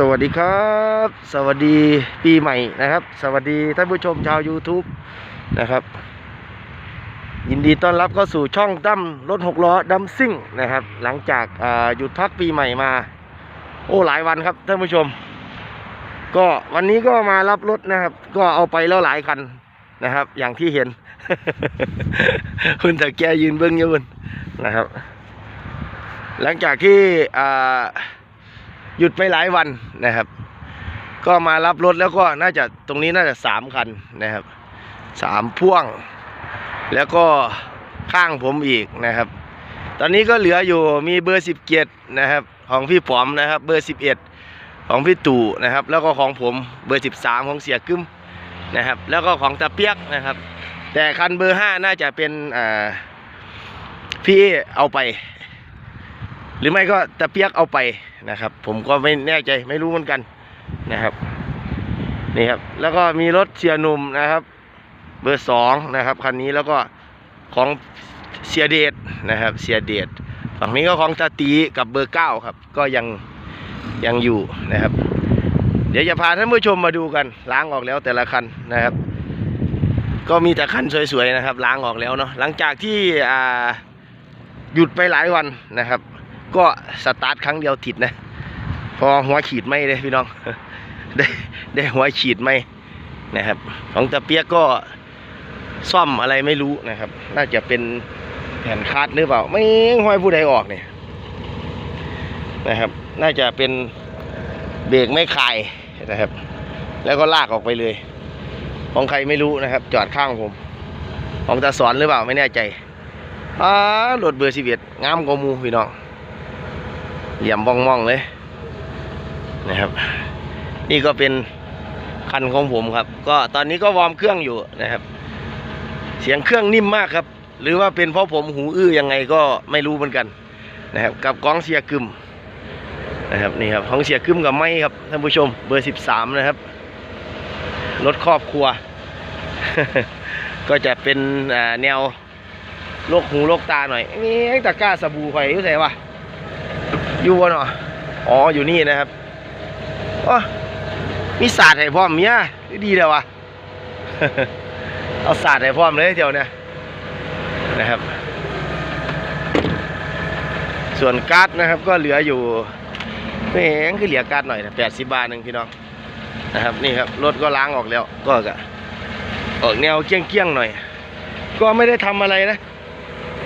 สวัสดีครับ สวัสดีปีใหม่นะครับ สวัสดีท่านผู้ชมชาว YouTube นะครับ ยินดีต้อนรับเข้าสู่ช่องตั้มรถหกล้อดัมซิ่งนะครับ หลังจากหยุดพักปีใหม่มา โอ้หลายวันครับท่านผู้ชม ก็วันนี้ก็มารับรถนะครับ ก็เอาไปแล้วหลายคันนะครับ อย่างที่เห็น คุณแตะแกยืนเบื้องอยืนนะครับ หลังจากที่อ่า หยุดไปหลายวันนะครับ ก็มารับรถแล้วก็น่าจะตรงนี้น่าจะสามคันนะครับสามพ่วง แล้วก็ข้างผมอีกนะครับ ตอนนี้ก็เหลืออยู่มีเบอร์สิบเกียรนะครับ ของพี่ป๋อมนะครับ เบอร์สิบเอ็ดของพี่ตู่นะครับ แล้วก็ของผมเบอร์สิบสามของเสียกึมนะครับ แล้วก็ของตาเปียกนะครับ แต่คันเบอร์ห้าน่าจะเป็นอ่าพี่เอาไป หรือไม่ก็ตะเปียกเอาไป นะครับ ผมก็ไม่แน่ใจไม่รู้เหมือนกันนะครับนี่ครับแล้วก็มีรถเสียหนุ่มนะครับ เบอร์สองนะครับคันนี้แล้วก็ของเสียเดชนะครับเสียเดชฝั่งนี้ก็ของตาตีกับเบอร์เก้าครับ ก็ยังยังอยู่นะครับ เดี๋ยวจะพาท่านผู้ชมมาดูกันล้างออกแล้วแต่ละคันนะครับ ก็มีแต่คันสวยๆนะครับ ล้างออกแล้วเนาะหลังจากที่อ่าหยุดไปหลายวันนะครับ ก็สตาร์ทครั้งเดียวติดนะ พอหัวขีดไม่เลยพี่น้อง ได้ได้หัวขีดไม่นะครับ ของตะเปียกก็ซ่อมอะไรไม่รู้นะครับ น่าจะเป็นแผ่นคาดหรือเปล่า ไม่ห้อยผู้ใดออกเนี่ยนะครับ น่าจะเป็นเบรกไม่คายนะครับ แล้วก็ลากออกไปเลย ของใครไม่รู้นะครับ จอดข้างผม ของตาสอนหรือเปล่าไม่แน่ใจอ่ารถเบอร์สิบเอ็ดงามกว่ามูพี่น้อง เหลี่ยมบ้องมองๆเลยนะครับ นี่ก็เป็นคันของผมครับ ก็ตอนนี้ก็วอร์มเครื่องอยู่นะครับ เสียงเครื่องนิ่มมากครับ หรือว่าเป็นเพราะผมหูอื้อยังไงก็ไม่รู้เหมือนกันนะครับ กับกล้องเสียกึมนะครับนี่ครับของเสียกึมกับไม้ครับท่านผู้ชมเบอร์สิบสามนะครับรถครอบครัว ก็จะเป็นแนวโรคหูโรคตาหน่อยนี่ตะกร้าสบู่ไฟอยู่ไหนวะ อยู่วะเนาะอ๋ออยู่นี่นะครับอ๋อมีศาสตร์ให้พร้อมเมียดีเลยวะเอาศาสตร์ให้พร้อมเลยเดี๋ยวเนี่ยนะครับ ส่วนการ์ดนะครับก็เหลืออยู่ไม่เองคือเหลือการ์ดหน่อยแปดสิบบาทหนึ่งพี่น้องนะครับนี่ครับรถก็ล้างออกแล้วก็กะออกแนวเกี้ยงเกี้ยงๆหน่อย ก็ไม่ได้ทำอะไรนะ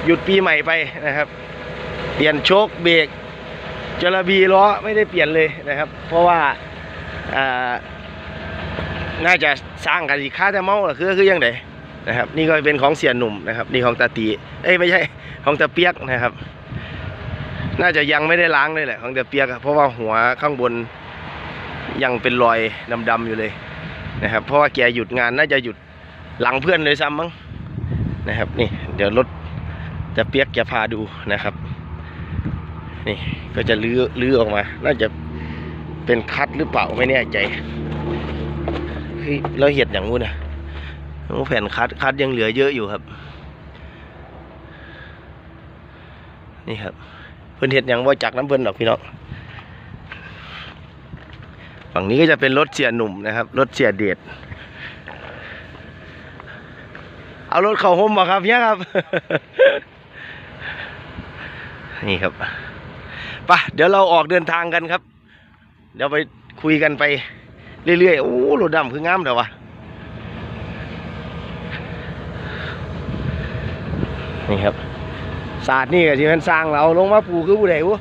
หยุดปีใหม่ไปนะครับ เปลี่ยนโชคเบรก จระบีล้อไม่ได้เปลี่ยนเลยนะครับ เพราะว่าน่าจะสร้างกันอีกค่าแต่เมาหรือคือคือยังไงนะครับ นี่ก็เป็นของเสียหนุ่มนะครับ นี่ของตาตีเอ้ยไม่ใช่ของตาเปียกนะครับ น่าจะยังไม่ได้ล้างเลยแหละของตาเปียก เพราะว่าหัวข้างบนยังเป็นรอยดำๆอยู่เลยนะครับ เพราะว่าแกหยุดงานน่าจะหยุดหลังเพื่อนเลยซ้ำมั้งนะครับ นี่ เดี๋ยวรถตาเปียกจะพาดูนะครับ นี่ก็จะลื้อลื้อออกมา น่าจะเป็นคัดหรือเปล่าไม่แน่ใจเฮ้ยแล้วเห็ดอย่างงู้นนะโอ้แผ่นคัดคัดยังเหลือเยอะอยู่ครับ นี่ครับ เพิ่นเห็ดอย่างว่าจักน้ำเพิ่นหรอกพี่น้องฝั่งนี้ก็จะเป็นรถเสียหนุ่มนะครับรถเสียเดชเอารถเข้าโฮมบ่ครับเนี่ยครับ นี่ครับ ปะเดี๋ยวเราออกเดินทางกันครับ เดี๋ยวไปคุยกันไปเรื่อยๆ โอ้รถดำคืองามเดี๋ยววะนี่ครับศาสตร์นี่ก็ที่มันสร้างเราลงมาปูคือผู้ใดวะ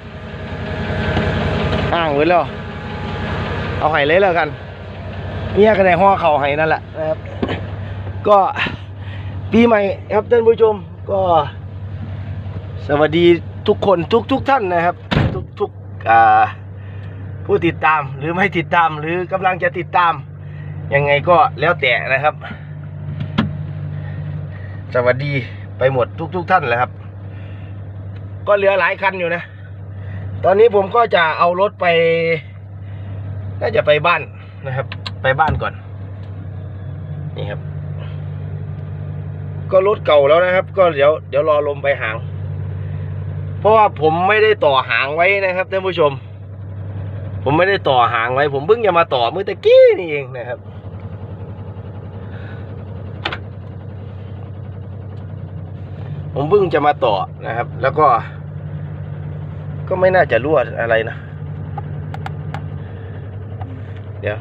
อ้างไว้แล้ว เอาไห้เลยแล้วกันเมียก็ได้ห่อเข่าไห้นั่นแหละนะครับ ก็ปีใหม่ครับท่านผู้ชมก็สวัสดีทุกคนทุกทุกท่านนะครับทุ ผู้ติดตามหรือไม่ติดตามหรือกำลังจะติดตาม ยังไงก็แล้วแต่นะครับ สวัสดีไปหมดทุกทุกท่านเลยครับ ก็เหลือหลายคันอยู่นะ ตอนนี้ผมก็จะเอารถไปน่าจะไปบ้านนะครับ ไปบ้านก่อน นี่ครับ ก็รถเก่าแล้วนะครับ ก็เดี๋ยวเดี๋ยวรอลมไปหาง เพราะว่าผมไม่ได้ต่อหางไว้นะครับท่านผู้ชม ผมไม่ได้ต่อหางไว้ ผมเพิ่งจะมาต่อเมื่อตะกี้นี่เองนะครับผมเพิ่งจะมาต่อนะครับ แล้วก็ ก็ไม่น่าจะรั่วอะไรนะ เดี๋ยว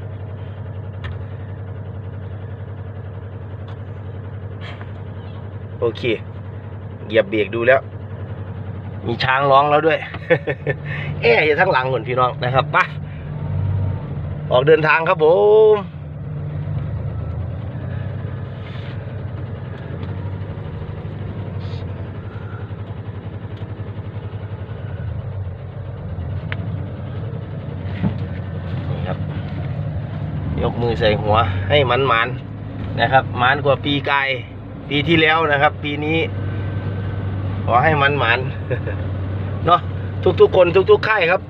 โอเค เหยียบเบรกดูแล้ว มีช้างร้องแล้วด้วย เอ๊ะอยู่ทั้งหลังเหมือนพี่น้องนะครับไปออกเดินทางครับผมนะครับยกมือใส่หัวให้มันมันนะครับมันกว่าปีกายปีที่แล้วนะครับ ปีนี้ อให้มันมันๆเนาะทุกๆคนทุกๆค่ายครับ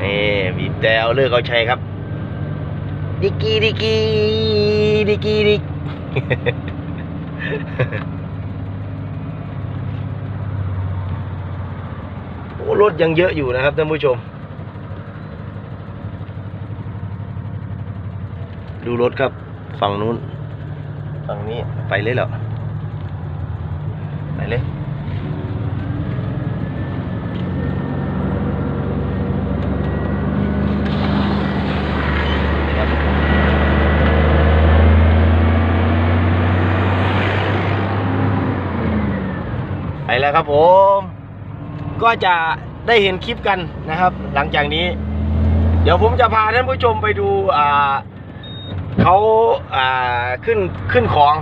นี่บีบแต่เอาเลิกเอาชัยครับ ดิกีดิกีดิกีดิกโอ้รถยังเยอะอยู่นะครับท่านผู้ชม ดูรถครับ ฝั่งนู้น ฝั่งนี้ไปเลยเหรอ ไปเลยไปแล้วครับผม ก็จะได้เห็นคลิปกันนะครับ หลังจากนี้ เดี๋ยวผมจะพาท่านผู้ชมไปดูอ่า เขาอ่าขึ้นขึ้นของ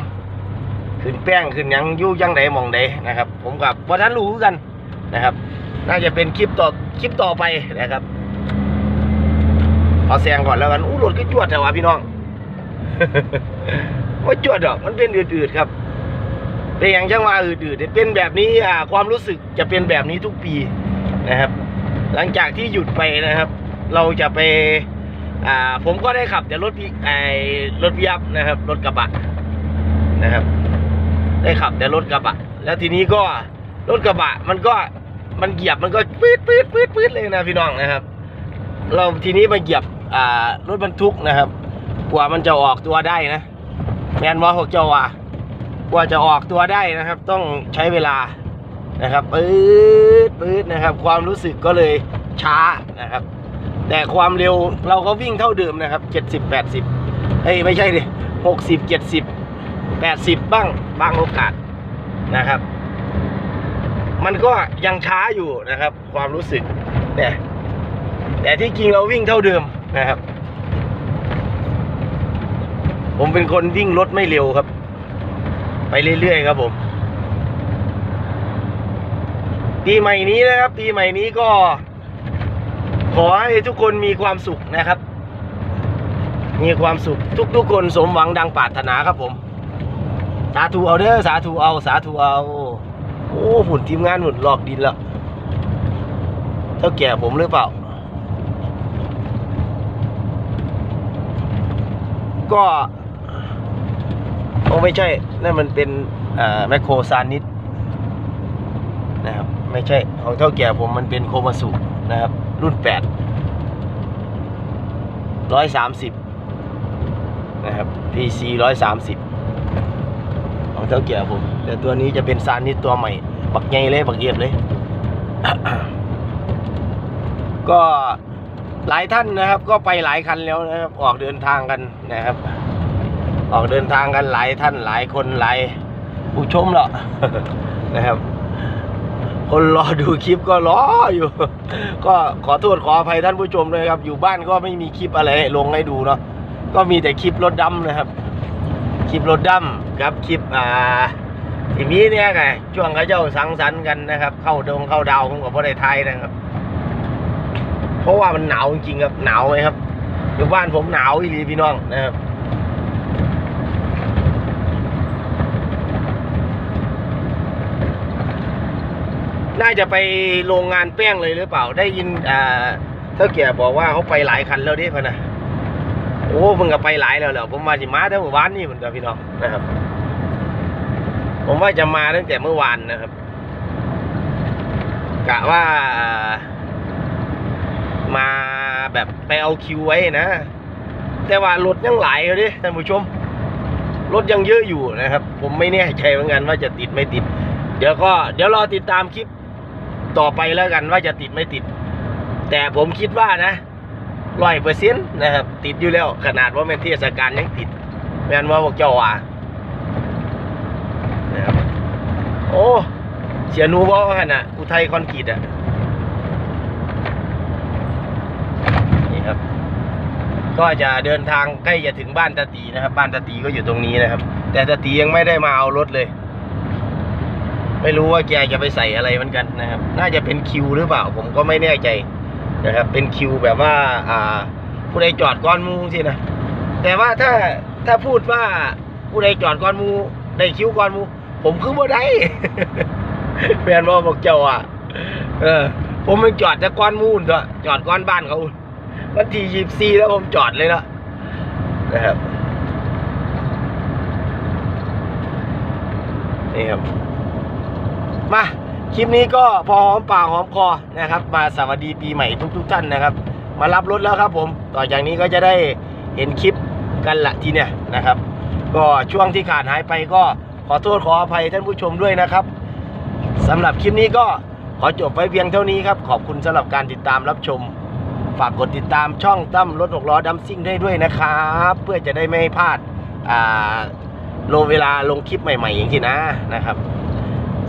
ขึ้นแป้งขึ้นยังยู่ยังใดมองใดนะครับ ผมกับว่าท่านรู้กันนะครับ น่าจะเป็นคลิปต่อคลิปต่อไปนะครับขอแซงก่อนแล้วกันอู้รถก็จวดแต่ว่าพี่น้องว่าจวดดอกมันเป็นอืดๆครับเป็นอย่างจังว่าอืดๆเป็นแบบนี้อ่าความรู้สึกจะเป็นแบบนี้ทุกปีนะครับ หลังจากที่หยุดไปนะครับ เราจะไป อ่า ผมก็ได้ขับแต่รถพี่ไอรถพิยับนะครับ รถกระบะนะครับ ได้ขับแต่รถกระบะ แล้วทีนี้ก็รถกระบะ มันก็มันเหยียบมันก็ปื๊ดปื๊ดปื๊ดปื๊ดเลยนะพี่น้องนะครับ เราทีนี้มาเหยียบอ่ารถบรรทุกนะครับ กว่ามันจะออกตัวได้นะแมนว่าหกเจ้าว่ากว่าจะออกตัวได้นะครับ ต้องใช้เวลานะครับปื๊ดปื๊ดนะครับ ความรู้สึกก็เลยช้านะครับ แต่ความเร็วเราก็วิ่งเท่าเดิมนะครับเจ็ดสิบแปดสิบเอ้ยไม่ใช่ดิหกสิบเจ็ดสิบแปดสิบบ้างบางโอกาสนะครับ มันก็ยังช้าอยู่นะครับ ความรู้สึกเนี่ยแต่ที่จริงเราวิ่งเท่าเดิมนะครับ ผมเป็นคนวิ่งรถไม่เร็วครับ ไปเรื่อยๆครับผมปีใหม่นี้นะครับปีใหม่นี้ก็ ขอให้ทุกคนมีความสุขนะครับ มีความสุขทุกๆคนสมหวังดังปรารถนาครับผม สาธุเอาเด้อสาธุเอา สาธุเอา โอ้หุ่นทีมงานหุ่นหลอกดินแล้วเท่าแก่ผมหรือเปล่า ก็โอ้ไม่ใช่ นั่นมันเป็นแมคโครซานิดนะครับ ไม่ใช่ของเท่าแก่ผมมันเป็นโคมาสุนะครับ รุ่นแปดร้อยสามสิบนะครับ PC ร้อยสามสิบของเท่าแก่ผม แต่ตัวนี้จะเป็นซานิดตัวใหม่ บักใหญ่เลย บักเอียบเลย ก็หลายท่านนะครับ ก็ไปหลายคันแล้วนะครับ ออกเดินทางกันนะครับ ออกเดินทางกันหลายท่านหลายคนหลายผู้ชมหรอกนะครับ คนรอดูคลิปก็รออยู่ ก็ขอโทษขออภัยท่านผู้ชมเลยครับ อยู่บ้านก็ไม่มีคลิปอะไรลงให้ดูเนาะก็มีแต่คลิปรถดำนะครับ คลิปรถดำครับคลิปอ่าทีนี้เนี่ยไงช่วงเขาเจ้าสังสรรค์กันนะครับ เข้าดงเข้าดาวผมกับพ่อได้ไทยนะครับ เพราะว่ามันหนาวจริงๆครับหนาวไหมครับอยู่บ้านผมหนาวอีหลีพี่น้องนะครับ น่าจะไปโรงงานแป้งเลยหรือเปล่า ได้ยินอ่าเท่าแก่บอกว่าเขาไปหลายคันแล้วด้พะนะโอ้มึงก็ไปหลายแล้วเหรอผมมาจิมาตั้งแต่เมื่อวานนี่เหมือนกันพี่น้องนะครับ ผมว่าจะมาตั้งแต่เมื่อวานนะครับ กะว่ามาแบบไปเอาคิวไว้นะ แต่ว่ารถยังหลายอยู่ดิท่านผู้ชม รถยังเยอะอยู่นะครับ ผมไม่แน่ใจเหมือนกันว่าจะติดไม่ติด เดี๋ยวก็เดี๋ยวรอติดตามคลิป ต่อไปแล้วกันว่าจะติดไม่ติด แต่ผมคิดว่านะร้อยเปอร์เซ็นต์นะครับ ติดอยู่แล้ว ขนาดว่าเป็นเทศกาลยังติดแม่นว่าพวกเจ้าว่านะครับโอ้เสียหนูบอกว่าขนาดอุทัยคอนกรีตอะนี่ครับ ก็จะเดินทางใกล้จะถึงบ้านตาตีนะครับ บ้านตาตีก็อยู่ตรงนี้นะครับ แต่ตาตียังไม่ได้มาเอารถเลย ไม่รู้ว่าแกจะไปใส่อะไรเหมือนกันนะครับ น่าจะเป็นคิวหรือเปล่า ผมก็ไม่แน่ใจนะครับ เป็นคิวแบบว่า อ่า ผู้ใดจอดก้อนมูสินะ แต่ว่าถ้าถ้าพูดว่าผู้ใดจอดก้อนมูได้คิวก้อนมู ผมคือบ่ได้แฟนว่าบอกเจ้าอะ เออ ผมมันจอดแต่ก้อนมูนตัวจอดก้อนบ้านเขาวันที่ยีบซีแล้วผมจอดเลยละนะครับนี่ครับ มาคลิปนี้ก็พอหอมปากหอมคอนะครับ มาสวัสดีปีใหม่ทุกๆท่านนะครับ มารับรถแล้วครับผม ต่อจากนี้ก็จะได้เห็นคลิปกันละทีเนี่ยนะครับ ก็ช่วงที่ขาดหายไปก็ขอโทษขออภัยท่านผู้ชมด้วยนะครับสำหรับคลิปนี้ก็ขอจบไปเพียงเท่านี้ครับ ขอบคุณสำหรับการติดตามรับชม ฝากกดติดตามช่องตั้มรถหกล้อดัมซิ่งได้ด้วยนะครับ เพื่อจะได้ไม่พลาดลงเวลาลงคลิปใหม่ๆอย่างที่นะนะครับ